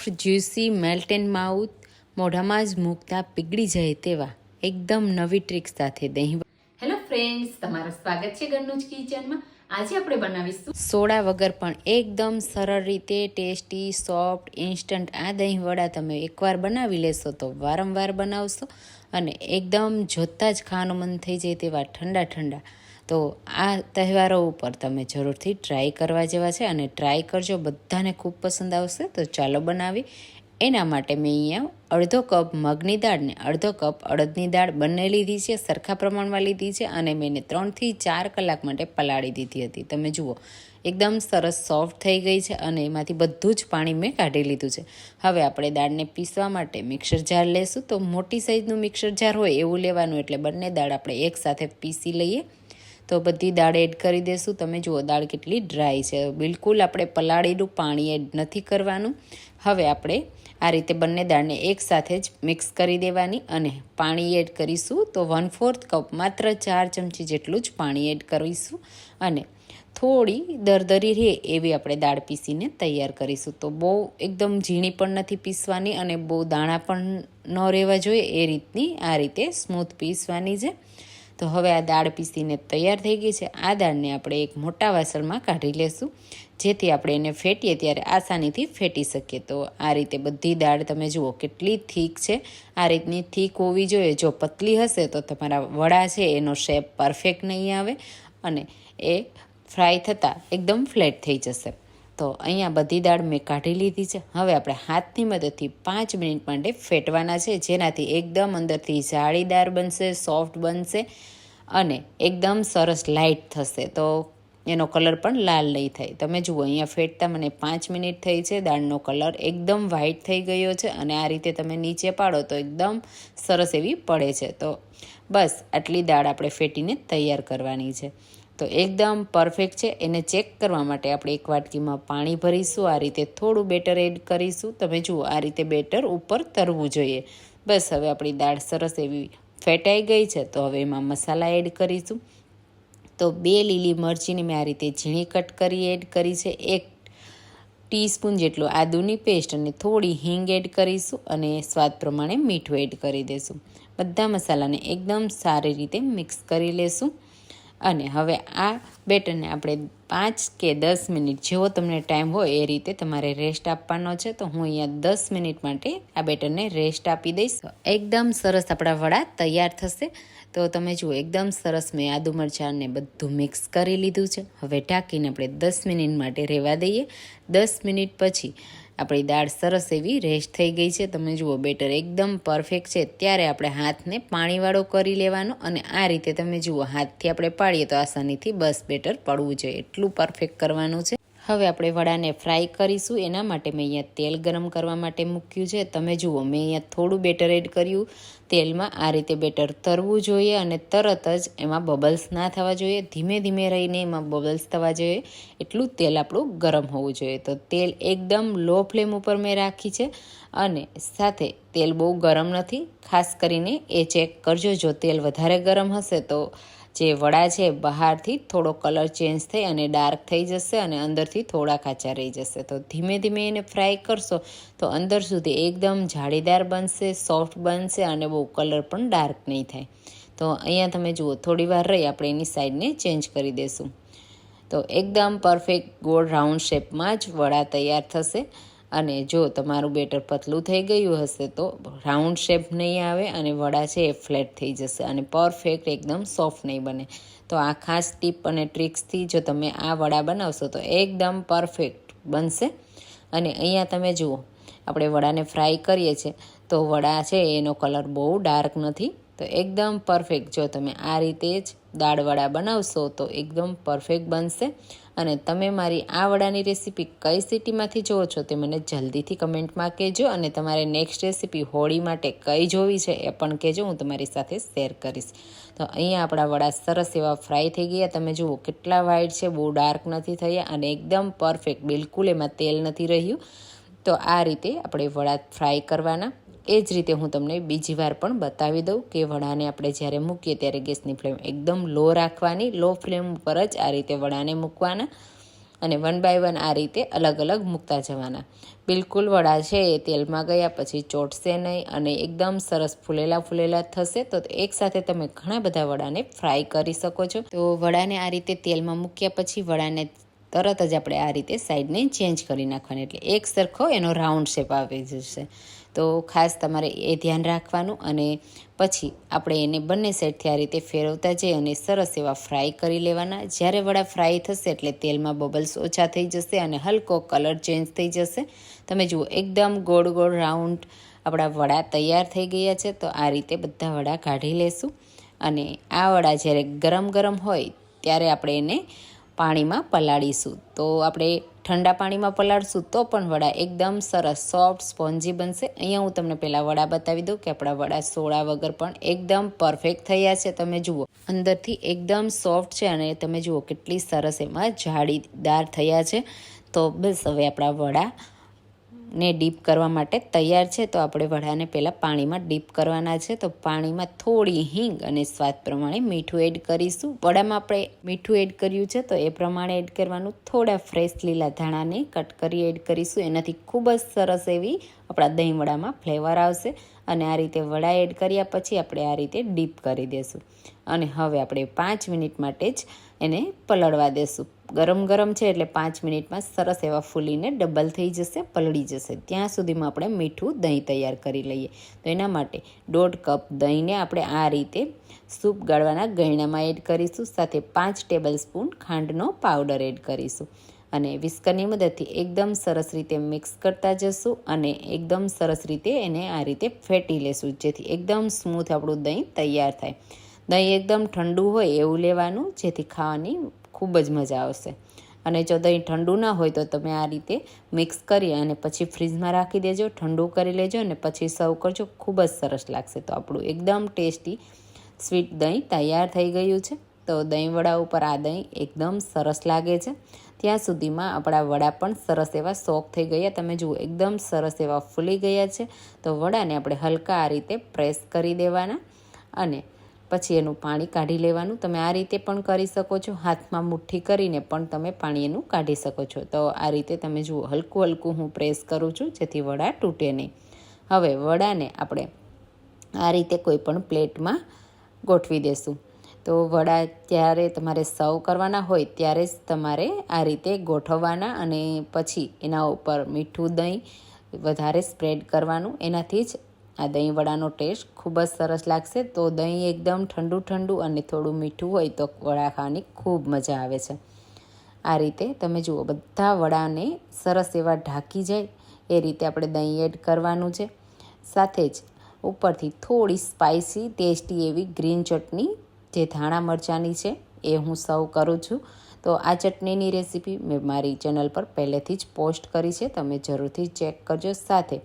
Soft juicy melt and mouth મોઢામાં જ મૂકતા પીગળી જાય તેવા એકદમ નવી ટ્રીક સાથે દહીં હેલો ફ્રેન્ડ્સ તમારું સ્વાગત છે ઘરનું જ કિચનમાં. આજે આપણે બનાવીશું સોડા વગર પણ એકદમ સરળ રીતે ટેસ્ટી સોફ્ટ ઇન્સ્ટન્ટ આ દહીં વડા તમે એકવાર બનાવી લેશો તો વારંવાર બનાવશો અને એકદમ જોતાં જ ખાવાનું મન થઈ જાય તેવા ઠંડા ઠંડા તો આ તહેવારો ઉપર તમે જરૂરથી ટ્રાય કરવા જેવા છે અને ટ્રાય કરજો. બધાને ખૂબ પસંદ આવશે, તો ચાલો બનાવી. એના માટે મેં અહીંયા અડધો કપ મગની દાળને અડધો કપ અડદની દાળ બંને લીધી છે, સરખા પ્રમાણમાં લીધી છે અને મેં એને ત્રણથી ચાર કલાક માટે પલાળી દીધી હતી. તમે જુઓ, એકદમ સરસ સોફ્ટ થઈ ગઈ છે અને એમાંથી બધું જ પાણી મેં કાઢી લીધું છે. હવે આપણે દાળને પીસવા માટે મિક્સર જાર લેશું. તો મોટી સાઇઝનું મિક્સર જાર હોય એવું લેવાનું એટલે બંને દાળ આપણે એકસાથે પીસી લઈએ. તો બધી દાળ એડ કરી દેશું. તમે જુઓ, દાળ કેટલી ડ્રાય છે. બિલકુલ આપણે પલાળેલું પાણી એડ નથી કરવાનું. હવે આપણે આ રીતે બંને દાળને એકસાથે જ મિક્સ કરી દેવાની અને પાણી એડ કરીશું. તો વન ફોર્થ કપ માત્ર ચાર ચમચી જેટલું જ પાણી એડ કરીશું અને થોડી દરદરી રહે એવી આપણે દાળ પીસીને તૈયાર કરીશું. તો બહુ એકદમ ઝીણી પણ નથી પીસવાની અને બહુ દાણા પણ ન રહેવા જોઈએ. એ રીતની આ રીતે સ્મૂથ પીસવાની છે. તો હવે આ દાળ પીસીને તૈયાર થઈ ગઈ છે. આ દાળને આપણે એક મોટા વાસણમાં કાઢી લેશું, જેથી આપણે એને ફેટીએ ત્યારે આસાનીથી ફેટી શકીએ. તો આ રીતે બધી દાળ તમે જુઓ કેટલી થીક છે. આ રીતની થીક હોવી જોઈએ. જો પતલી હશે તો તમારા વડા છે એનો શેપ પરફેક્ટ નહીં આવે અને એ ફ્રાય થતાં એકદમ ફ્લેટ થઈ જશે. તો અહીંયા બધી દાળ મેં કાઢી લીધી છે. હવે આપણે હાથની મદદથી પાંચ મિનિટ માટે ફેટવાના છે. જેનાથી એકદમ અંદરથી જાળીદાર બનશે, સોફ્ટ બનશે અને એકદમ સરસ લાઇટ થશે. તો એનો કલર પણ લાલ નહીં થાય. તમે જુઓ, અહીંયા ફેટતા મને પાંચ મિનિટ થઈ છે. દાળનો કલર એકદમ વ્હાઇટ થઈ ગયો છે અને આ રીતે તમે નીચે પાડો તો એકદમ સરસ એવી પડે છે. તો બસ, આટલી દાળ આપણે ફેટીને તૈયાર કરવાની છે. તો એકદમ પરફેક્ટ છે. એને ચેક કરવા માટે આપણે એક વાટકીમાં પાણી ભરીશું. આ રીતે થોડું બેટર એડ કરીશું. તમે જુઓ, આ રીતે બેટર ઉપર તરવું જોઈએ. બસ, હવે આપણી દાળ સરસ એવી ફેટાઈ ગઈ છે, તો હવે એમાં મસાલા એડ કરીશું. તો બે લીલી મરચીની મેં આ રીતે ઝીણી કટ કરી એડ કરી છે. એક ટીસ્પૂન જેટલું આદુની પેસ્ટ અને થોડી હિંગ એડ કરીશું અને સ્વાદ પ્રમાણે મીઠું એડ કરી દઈશું બધા મસાલાને એકદમ સારી રીતે મિક્સ કરી લેશું. અને હવે આ બેટરને આપણે પાંચ કે દસ મિનિટ જેવો તમને ટાઈમ હોય એ રીતે તમારે રેસ્ટ આપવાનો છે, તો હું અહીંયા દસ મિનિટ માટે આ બેટરને રેસ્ટ આપી દઈશ. એકદમ સરસ આપણા વડા તૈયાર થશે. તો તમે જુઓ, એકદમ સરસ મેં આદુ મરચાંને બધું મિક્સ કરી લીધું છે. હવે ઢાંકીને આપણે દસ મિનિટ માટે રહેવા દઈએ. દસ મિનિટ પછી આપણી દાળ સરસ એવી રેસ્ટ થઈ ગઈ છે. તમે જુઓ, બેટર એકદમ પરફેક્ટ છે. ત્યારે આપણે હાથને પાણીવાળો કરી લેવાનો અને આ રીતે તમે જુઓ, હાથથી આપણે પાડીએ તો આસાનીથી બસ બેટર પડવું જોઈએ. એટલું પરફેક્ટ કરવાનું છે. હવે આપણે વડાને ફ્રાય કરીશું. એના માટે મેં અહીંયા તેલ ગરમ કરવા માટે મૂક્યું છે. તમે જુઓ, મેં અહીંયા થોડું બેટર એડ કર્યું. તેલમાં આ રીતે બેટર તરવું જોઈએ અને તરત જ એમાં બબલ્સ ના થવા જોઈએ. ધીમે ધીમે રહીને એમાં બબલ્સ થવા જોઈએ. એટલું તેલ આપણું ગરમ હોવું જોઈએ. તો તેલ એકદમ લો ફ્લેમ ઉપર મેં રાખી છે અને સાથે તેલ બહુ ગરમ નથી. ખાસ કરીને એ ચેક કરજો, જો તેલ વધારે ગરમ હશે તો જે વડા છે, બહારથી થોડો કલર ચેન્જ થઈ અને ડાર્ક થઈ જશે અને અંદરથી થોડા કાચા રહી જશે. તો ધીમે ધીમે એને ફ્રાય કરશો, તો અંદર સુધી એકદમ જાળીદાર બનશે સોફ્ટ બનશે અને બહુ કલર પણ ડાર્ક નહીં થાય. તો અહીંયા તમે જુઓ, થોડી વાર રહી, આપણે એની સાઈડને ચેન્જ કરી દઈશું તો એકદમ પરફેક્ટ ગોળ રાઉન્ડ શેપમાં જ વડા તૈયાર થશે. અને જો તમારું બેટર પતલું થઈ ગયું હશે તો રાઉન્ડ શેપ નહીં આવે અને વડા છે એ ફ્લેટ થઈ જશે અને પરફેક્ટ એકદમ સોફ્ટ નહીં બને. તો આ ખાસ ટીપ અને ટ્રિક્સથી જો તમે આ વડા બનાવશો તો એકદમ પરફેક્ટ બનશે. અને અહીંયા તમે જુઓ, આપણે વડાને ફ્રાય કરીએ છીએ તો વડા છે એનો કલર બહુ ડાર્ક નથી. તો એકદમ પરફેક્ટ જો તમે આ રીતે જ દાળવડા બનાવશો તો એકદમ પરફેક્ટ બનશે. અને તમે મારી આ વડાની રેસીપી કઈ સિટીમાંથી જુઓ છો તે મને જલ્દીથી કમેન્ટમાં કહેજો અને તમારે નેક્સ્ટ રેસીપી હોળી માટે કઈ જોવી છે એ પણ કહેજો, હું તમારી સાથે શેર કરીશ. તો અહીંયા આપણા વડા સરસ એવા ફ્રાય થઈ ગયા. તમે જુઓ કેટલા વ્હાઈટ છે, બહુ ડાર્ક નથી થયા અને એકદમ પરફેક્ટ બિલકુલ એમાં તેલ નથી રહ્યું. તો આ રીતે આપણે વડા ફ્રાય કરવાના. એ જ રીતે હું તમને બીજી વાર પણ બતાવી દઉં કે વડાને આપણે જ્યારે મૂકીએ ત્યારે ગેસની ફ્લેમ એકદમ લો રાખવાની, લો ફ્લેમ ઉપર જ આ રીતે વડાને મૂકવાના અને વન બાય વન આ રીતે અલગ અલગ મૂકતા જવાના. બિલકુલ વડા છે એ તેલમાં ગયા પછી ચોટશે નહીં અને એકદમ સરસ ફૂલેલા ફૂલેલા થશે તો એકસાથે તમે ઘણા બધા વડાને ફ્રાય કરી શકો છો. તો વડાને આ રીતે તેલમાં મૂક્યા પછી વડાને તરત જ આપણે આ રીતે સાઈડને ચેન્જ કરી નાખવાની. એટલે એક સરખો એનો રાઉન્ડ શેપ આવી જશે. તો ખાસ તમારે એ ધ્યાન રાખવાનું અને પછી આપણે એને બંને સાઈડથી આ રીતે ફેરવતા જઈએ અને સરસ એવા ફ્રાય કરી લેવાના. જ્યારે વડા ફ્રાય થશે એટલે તેલમાં બબલ્સ ઓછા થઈ જશે અને હલકો કલર ચેન્જ થઈ જશે. તમે જુઓ, એકદમ ગોળ ગોળ રાઉન્ડ આપણા વડા તૈયાર થઈ ગયા છે, તો આ રીતે બધા વડા કાઢી લેશું. અને આ વડા જ્યારે ગરમ ગરમ હોય, ત્યારે આપણે એને પાણીમાં પલાળીશું. તો આપણે ઠંડા પાણીમાં પલાળશું તો પણ વડા એકદમ સરસ સોફ્ટ સ્પોન્જી બનશે. અહીંયા હું તમને પહેલાં વડા બતાવી દઉં કે આપણા વડા સોડા વગર પણ એકદમ પરફેક્ટ થયા છે. તમે જુઓ, અંદરથી એકદમ સોફ્ટ છે અને તમે જુઓ કેટલી સરસ એમાં જાળીદાર થયા છે. તો બસ હવે આપણા વડા ને ડીપ કરવા માટે તૈયાર છે, તો આપણે વડાને પહેલાં પાણીમાં ડીપ કરવાના છે. તો પાણીમાં થોડી હિંગ અને સ્વાદ પ્રમાણે મીઠું એડ કરીશું. વડામાં આપણે મીઠું એડ કર્યું છે, તો એ પ્રમાણે એડ કરવાનું. થોડા ફ્રેશ લીલા ધાણાને કટ કરી એડ કરીશું. એનાથી ખૂબ જ સરસ એવી આપણા દહીં વડામાં ફ્લેવર આવશે. અને આ રીતે વડા એડ કર્યા પછી આપણે આ રીતે ડીપ કરી દઈશું અને હવે આપણે પાંચ મિનિટ માટે જ એને પલળવા દેશું. ગરમ ગરમ છે એટલે પાંચ મિનિટમાં સરસ એવા ફૂલીને ડબલ થઈ જશે, પલળી જશે. ત્યાં સુધીમાં આપણે મીઠું દહીં તૈયાર કરી લઈએ. તો એના માટે દોઢ કપ દહીંને આપણે આ રીતે સૂપ ગાળવાના ગયણામાં એડ કરીશું. સાથે પાંચ ટેબલ સ્પૂન ખાંડનો પાવડર એડ કરીશું. અને વિસ્કરની મદદથી એકદમ સરસ રીતે મિક્સ કરતા જશું અને એકદમ સરસ રીતે એને આ રીતે ફેટી લેશું, જેથી એકદમ સ્મૂથ આપણું દહીં તૈયાર થાય. દહીં એકદમ ઠંડુ હોય એવું લેવાનું, જેથી ખાવાની ખૂબ જ મજા આવશે. અને જો દહીં ઠંડુ ના હોય તો તમે આ રીતે મિક્સ કરી અને પછી ફ્રીજમાં રાખી દેજો, ઠંડુ કરી લેજો અને પછી સર્વ કરજો. ખૂબ જ સરસ લાગશે તો આપણું એકદમ ટેસ્ટી સ્વીટ દહીં તૈયાર થઈ ગયું છે. તો દહીં વડા ઉપર આ દહીં એકદમ સરસ લાગે છે. ત્યાં સુધીમાં આપણા વડા પણ સરસ એવા સોક થઈ ગયા. તમે જુઓ, એકદમ સરસ એવા ફૂલી ગયા છે. તો વડાને આપણે હલકા આ રીતે પ્રેસ કરી દેવાના અને પછી એનું પાણી કાઢી લેવાનું. તમે આ રીતે પણ કરી શકો છો. હાથમાં મુઠ્ઠી કરીને પણ તમે પાણી એનું કાઢી શકો છો. તો આ રીતે તમે જુઓ, હલકું હલકું હું પ્રેસ કરું છું, જેથી વડા તૂટે નહીં. હવે વડાને આપણે આ રીતે કોઈ પણ પ્લેટમાં ગોઠવી દેશું. તો વડા જ્યારે તમારે સર્વ કરવાના હોય ત્યારે જ તમારે આ રીતે ગોઠવવાના અને પછી એના ઉપર મીઠું દહીં વધારે સ્પ્રેડ કરવાનું. એનાથી જ આ દહીં વડાનો ટેસ્ટ ખૂબ જ સરસ લાગશે. તો દહીં એકદમ ઠંડુ ઠંડુ અને થોડું મીઠું હોય તો વડા ખાવાની ખૂબ મજા આવે છે. આ રીતે તમે જુઓ, બધા વડાને સરસ એવા ઢાંકી જાય. એ રીતે આપણે દહીં એડ કરવાનું છે. સાથે જ ઉપરથી થોડી સ્પાઇસી ટેસ્ટી એવી ગ્રીન ચટણી જે ધાણા મરચાંની છે, એ હું સર્વ કરું છું. તો આ ચટણીની રેસીપી મેં મારી ચેનલ પર પહેલેથી જ પોસ્ટ કરી છે. તમે જરૂરથી ચેક કરજો સાથે.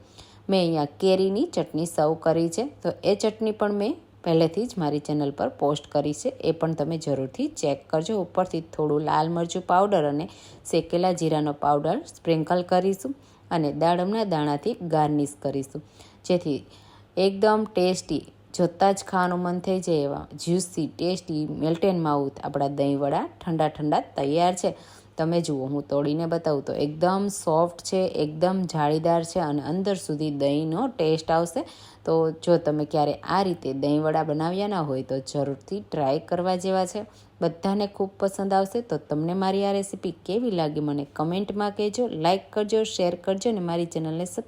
મેં અહીંયા કેરીની ચટણી સર્વ કરી છે. તો એ ચટણી પણ મેં પહેલેથી જ મારી ચેનલ પર પોસ્ટ કરી છે. એ પણ તમે જરૂરથી ચેક કરજો. ઉપરથી થોડું લાલ મરચું પાવડર અને શેકેલા જીરાનો પાવડર સ્પ્રિંકલ કરીશું અને દાડમના દાણાથી ગાર્નિશ કરીશું. જેથી એકદમ ટેસ્ટી, જોતાં જ ખાવાનું મન થઈ જાય એવા જ્યુસી, ટેસ્ટી, મેલ્ટેન માઉથ આપણા દહીં વડા ઠંડા ઠંડા તૈયાર છે. તમે જુઓ, હું તોડીને બતાવું તો એકદમ સોફ્ટ છે, એકદમ જાળીદાર છે અને અંદર સુધી દહીંનો ટેસ્ટ આવશે. તો જો તમે ક્યારે આ રીતે દહીં વડા બનાવ્યા ના હોય તો જરૂરથી ટ્રાય કરવા જેવા છે. બધાને ખૂબ પસંદ આવશે તો તમને મારી આ રેસીપી કેવી લાગી મને કમેન્ટમાં કહેજો લાઇક કરજો, શેર કરજો અને મારી ચેનલને